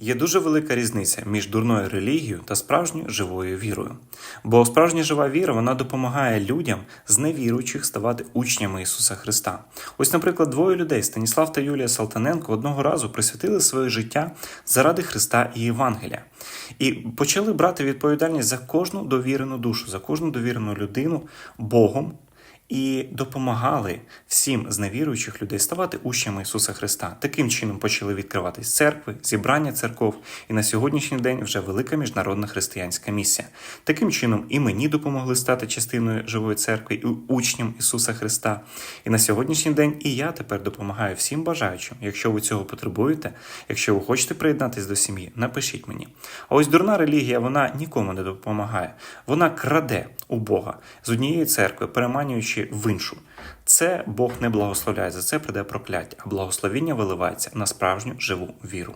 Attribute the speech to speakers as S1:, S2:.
S1: Є дуже велика різниця між дурною релігією та справжньою живою вірою. Бо справжня жива віра вона допомагає людям з невіруючих ставати учнями Ісуса Христа. Ось, наприклад, двоє людей Станіслав та Юлія Салтаненко одного разу присвятили своє життя заради Христа і Євангелія. І почали брати відповідальність за кожну довірену душу, за кожну довірену людину Богом і допомагали всім з невіруючих людей ставати учнями Ісуса Христа. Таким чином почали відкриватись церкви, зібрання церков, і на сьогоднішній день вже велика міжнародна християнська місія. Таким чином і мені допомогли стати частиною живої церкви і учням Ісуса Христа. І на сьогоднішній день і я тепер допомагаю всім бажаючим. Якщо ви цього потребуєте, якщо ви хочете приєднатись до сім'ї, напишіть мені. А ось дурна релігія вона нікому не допомагає. Вона краде у Бога з однієї церкви, переманюючи в іншу. Це Бог не благословляє, за це прийде прокляття, а благословіння виливається на справжню живу віру.